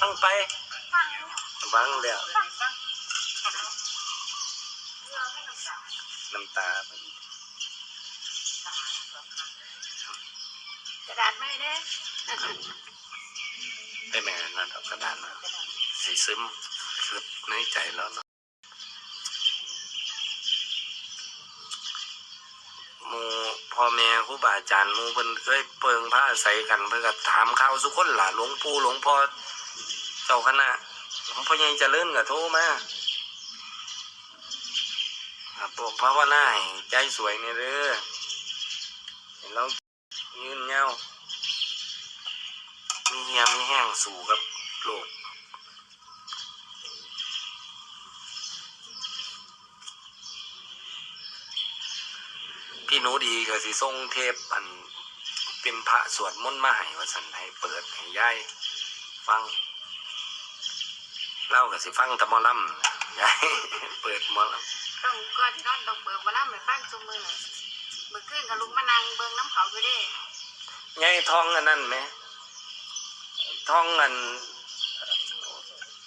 ฟังไปฟังฟังแล้วฟังน้ำตากระดาษไม่ได้ไปแม่นั่นเอากระดานมาสีซึมคือในใจแล้วเนาะมูพ่อแม่ครูบาอาจารย์มูเพิ่นเคยเปิงผ้าใส่กันเพิ่นก็ถามข่าวสุกคนหล่ะหลวงปู่หลวงพ่อ เจ้าคณะหลวงพ่อใหญ่เจริญก็โทรมาครับผมภาวนาให้ใจสวยเนี่ยเด้อเห็นเรายืนเงามีเฮียมีแห้งสู่กับโลกพี่หนูดีก็สิส่งเทปอันเป็นพระสวดมนต์มาให้ว่าสันให้เปิดให้ย่ายฟัง เล่าก็สิฟังแตะมอลำยายเปิดหมอลต้องก่อนนอนต้องเบิกมาล่ำไปฟังซุมือเมื่อคืนกับลุงมานั่งเบิ่งน้ำเขาอยู่เด้ำยายทองอันนั้นไหมทองอัน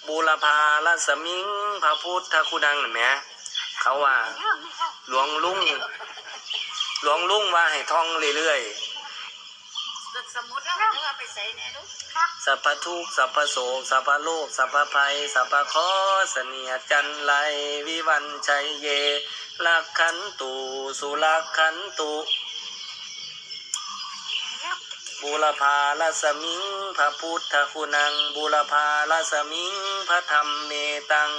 บูรพาลสมิงพระพุทธคุณดังเห็นไหมเขาว่าหลวงลุงหลวงลุงว่าให้ท่องเรื่อยตึก สมุดแล้วก็เอาไปใส่ในลูกครับๆสัพพทุกข์สัพพโศกสัพพโลกสัพพภัยสัพพเคอเสนียดจันไรวิวันชัยเยลักขันตุสุลักขันตุบูรพาลสมิงพระพุทธคุณังบูรพาลสมิงพระธรรมเมตัง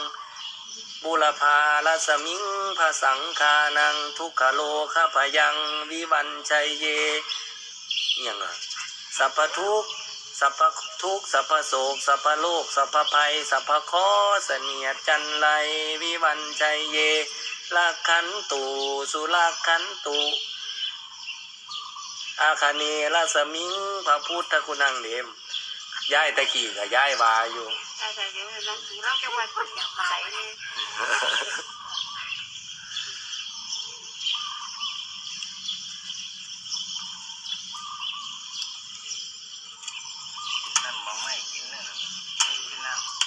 บุรพาลสมิงพระสังฆานัง ทุกขโลคพยัง วิวันชัยเย อหยังอะสัพพทุกสัพพทุกสัพพโศกสัพพโลกสัพพภัยสัพพคอเสนียจันไรวิวันชัยเยลักขันตุสุลักขันตุอาคาเนลสมิงพระพุทธคุณังเดมย้ายตะกี้กับย้ายวาอยู่แต่แต่เดี๋ยวหนังสือเราจะว่าคนอยากใส่เลย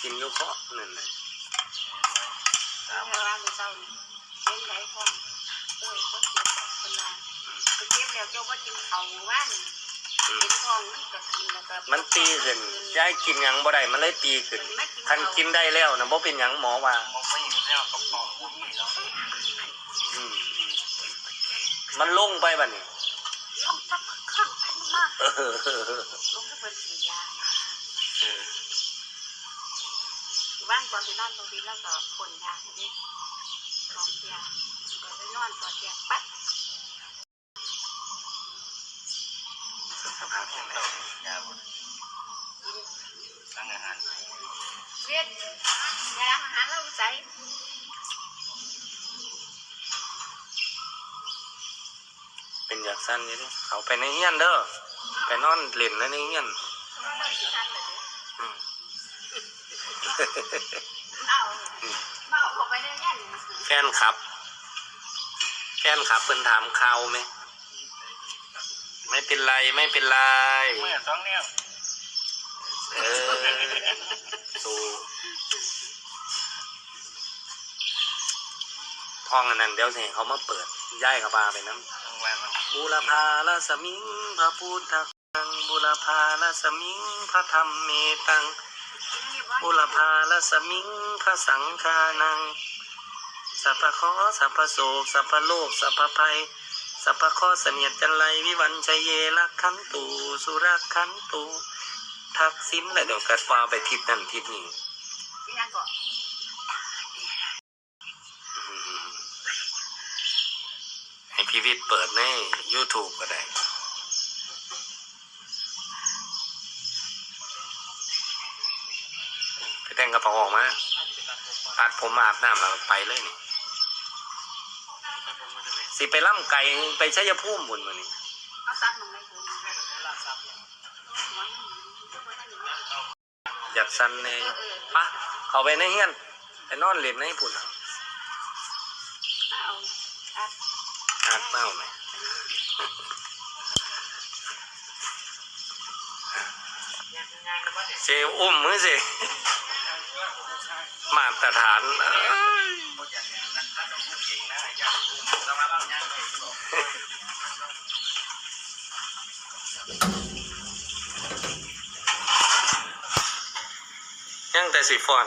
กินอยุเคาะนั่นน่ะำสามเวลาไปเศร้านี่เลี้ยงไหนพ่อเออคนเจ็บคนลาไปเจ็บแล้วเจ้าว่ากินเขาว่านอืมเป็นทองมันก็กินแล้วก็มันตีขึ้นยายกินหยังบ่ได้มันเลยตีขึ้นคันกินได้แล้วนะบ่เป็นหยังหมอว่ามันไม่มีแล้วกับปอกมันมีแล้วอืมมันลงไปบัดนี้ลงสักข้างพันมากเออลงก็เป็นสียางเออ บ้านตอนที่นอนตรงนี้แล้วก็ผลยาทีนี้ลองเตียก็ไปนอนต่อเตียปั๊บสภาพแข็งแรเต่างยาบนร้านอาหารเวียนยาอาหารเราใส่เป็นอยากสั้นนี่ดิเขาไปในเฮียนเด้อไปนอนเล่นในเฮียนอืม เอาเมาเข้าไปในยันแฟนครับแฟนครับเพิ่นถามข่าวไหม ไม่เป็นไรไม่เป็นไร เมื่อสองเนี่ยเออสู้ห้องอันนั้นเดี๋ยวสิให้เขามาเปิดย้ายเขาพาไปน้ำกลางวันมันบุรพาลสมิงพระพุทธคังบุรพาลสมิงพระธรรมเมตัง บุรพาลสมิงพระสังฆานัง สัพพะเคอสัพพะโศกสัพพะโลก สัพพะภัย สัพพะเคอเสนียดจันไรวิวันชัยเยลักขันตูสุรักขันตูทักษิณแล้วเดี๋ยวกัดฟ้าไปทิศนั่นทิศนี้ยังก็อืมให้พี่วิทย์เปิดใน YouTube ก็ได้ งกระเป๋าออกมาอัดผมมาอาบน้ำแล้วไปเลยนี่สิไปล่ำไก่ไปใช้ยาพุ่มบุญมานี่อยากสั้นเนยปะเขาไปในเฮียนไปนอนเล่นในญี่ปุ่นะอาอัดเมาไหมเจ้อุ้มมือเจ้ มาตรฐานยังแต่สิฟอน